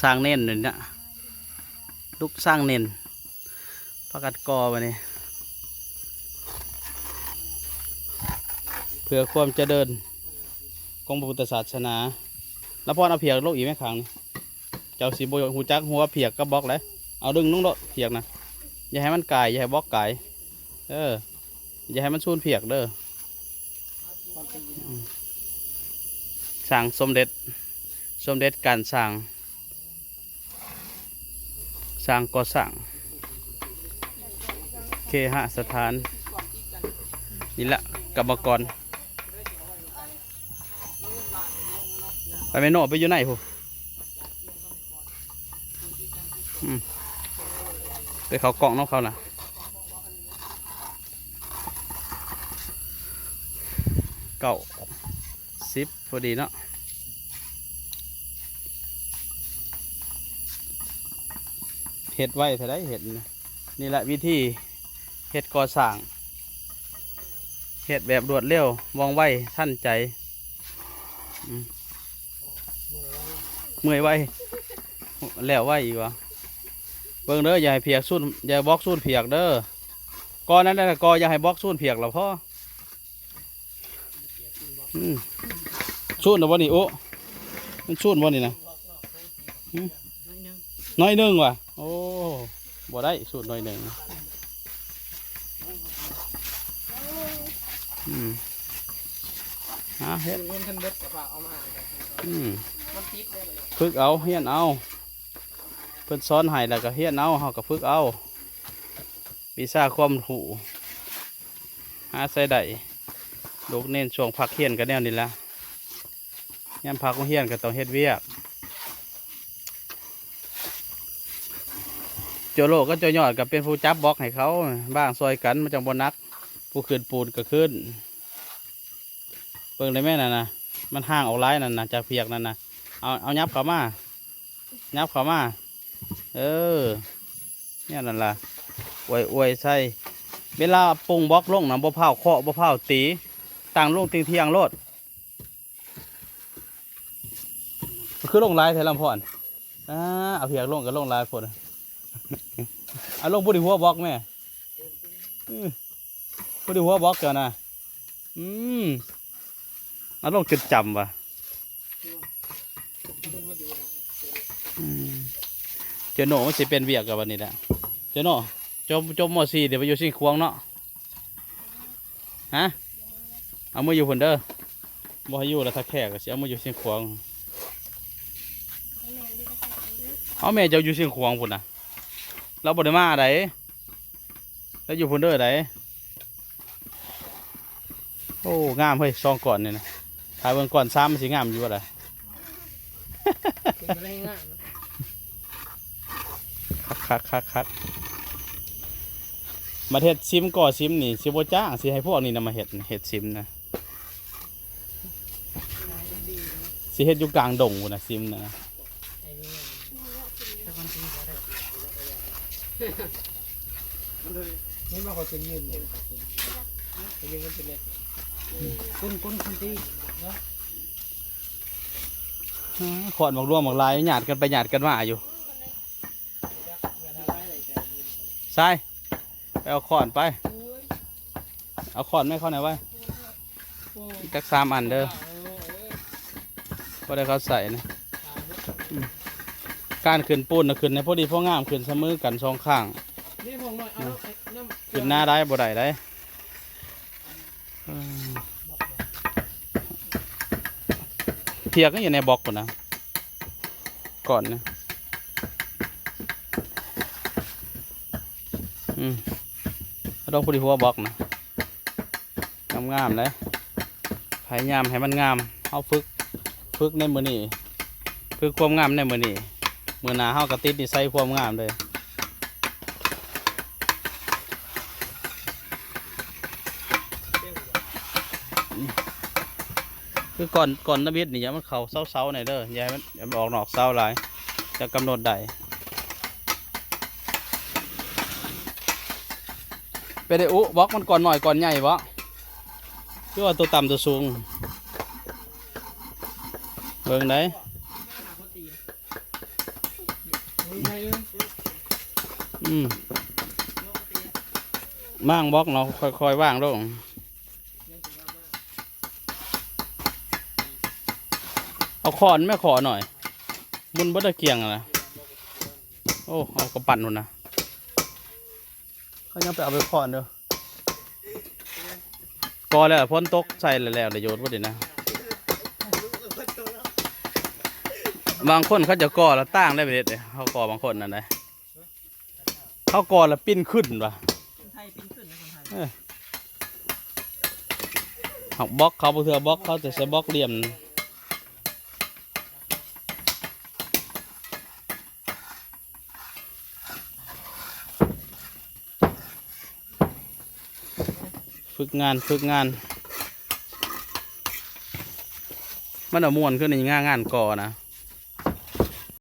สร้างเน้นเลยเนี่ยลูกสร้างเน้นประกัดกอไปนี่เพื่อความเจริญของพระพุทธศาสนา แล้วพอเอาเพียกโลกอีกไหมครั้งนี่เจ้าสีโบยหูจักหัวเพียกก็บล็อกเลยเอาดึงนุ่งโลดเพียกนะอย่าให้มันกายอย่าให้บล็อกกายเอออย่าให้มันสูนเพียกเด้อสั่งสมเด็จสมเด็จการสั่ง สั่งก่อสั่งเคหสถาน นี่ละกรรมกรไปไม่โนไปอยู่ไหนพูไปเขากล่องน้องเขาน่ะเก้าสิบพอดีเนาะ เห็ดไว้ถ้าได้เห็ดนี่แหละวิธีเห็ดก่อสร้างเห็ดแบบรวดเร็วว่องไวท่านใจเมื่อยไวแล้วไวอีกวะเบิ่งเด้ออย่าให้เพียกสู้อย่าบล็อกสู้เพียกเด้อก้อนนั้นนะกออย่าให้บล็อกสู้เพียกหรอพ่อสู้นะวะนี่โอ้มันสู้วะนี่นะน้อยหนึ่งว่ะ บ่ได้สู้น้อยหนึ่งอืมฮะเฮ็ดเงินทันเบิดกับฝากเอามาให้กันอืมมันติดเลยฝึกเอาเฮียนเอาเพิ่นสอนให้แล้วก็เฮียนเอาเฮาก็ฝึกเอาวิชาความหูหาใส่ได้ลูกเน้นช่วงพักเฮียนก็แนวนี้ละยามพักของเฮียนก็ต้องเฮ็ดเวียก โจโลก็โจยอดก็เป็นผู้จับบล็อกให้เขาบ้างซอยกันมันจังบ่นัก ผู้ขึ้นปูนก็ขึ้นเบิ่งได้แม่น่ะนะมันห่างออกไล่นั่นนะจากเพียกนั่นนะเอาเอายับเขามายับเขามา เออเนี่ยนั่นล่ะอวยอวยใส่เวลาปรุงบล็อกลงนะบ่เผาเคาะบ่เผาตีต่างลงเทีงเทียงโลดคือลงลายไทยลำพอนอ่าเอาเพียกลงกับลงลายพด เอาลงบุดีหัวบล็อกแม่อื้อบุดีหัวบล็อกเกินนะอืมเอาลงจดจำว่ะเจโน่มันสิเป็นเวียกกับวันนี้แหละเจโน่จมจมมอสีเดี๋ยวไปอยู่สิงควงเนาะฮะเอามาออยู่คนเด้อบ่ให้อยู่แล้วถ้าแขกก็สิเอามาอยู่สิงควงเอาแม่จ้าอยู่สิงควงพุ่นนะ เราบ่ได้มาไดแล้วอยู่พุนเด้อไดโอ้งามเฮ้ยซองก่อนเนี่ยนะถ่ายเบิ่งก่อนซ้ำมันสิงามอยู่อะไรอะไรงายนะคักคักคักคักมาเห็ดซิมก่อซิมนี่ซิบจ้างสิให้พวกนี้นะมาเห็ดเห็ดซิมนะสิเห็ดอยู่กลางดงกูนะซิมนะ ไอ้นี่แต่คนตีก็ได้ นี่มาเขาจะยืนเลยจะยืนกันเป็นเล็กกุ้นกุ้นคนตีอ้าขอดหมากรวมหมากลายหยาดกันไปหยาดกันมาอยู่ใช่ไปเอาขอนไป เอาขอนไม่เข้าไหนไว้จักสามอันเด้อพอได้เขาใส่นะ การขึ้นปูนนะขึ้นในพอดีพองามขึ้นเสมอกันสองข้างนี่ผมหน่อยเอาน้ำขึ้นหน้าได้บ่ได้ได้เออเพียกก็อยู่ในบล็อกก่อนนะก่อนนะอืมต้องพูดที่หัวบล็อกนะงามงามเลยพยายามให้มันงามเอาฝึกฝึกในมือนี่ฝึกความงามในมือนี่ มือหนาเฮากระติดนี่ใส่ความงามเลยคือก่อนก่อนนบิดนี่อย่ามันเขาเศร้าๆหน่อยเด้ออย่าให้มันอย่ามันออกนอกเศร้าหลายจะกำหนดได้ไปได้อุบล็อกมันก่อนหน่อยก่อนใหญ่บ่คือว่าตัวต่ำตัวสูงเบิ่งได้ มีใครเอ้ย อืมว่างบล็อกเนาะค่อยๆว่างลงเอาขอนแม่ขอหน่อย มุนบัตะเกียงอะนะโอ้เอากระปั่นหุ่นนะเขายังไปเอาไปขอนเด้อกอแล้วพ้นตกใส่แล้วแล้วเดี๋ยโยนว่าดินะบางคนเขาจะก่อแล้วตั้งได้ไปเด็ดเลยเขาก่อบางคนนั่นนะ เขาก่อแล้วปิ้นขึ้นว่ะคนไทยปิ้งขึ้นนะคนไทยหักบล็อกเขาบ่เถื่อบล็อกเขาจะใช้บล็อกเหลี่ยมฝึกงานฝึกงาน มันเอามวนขึ้นในงานงานก่อนะ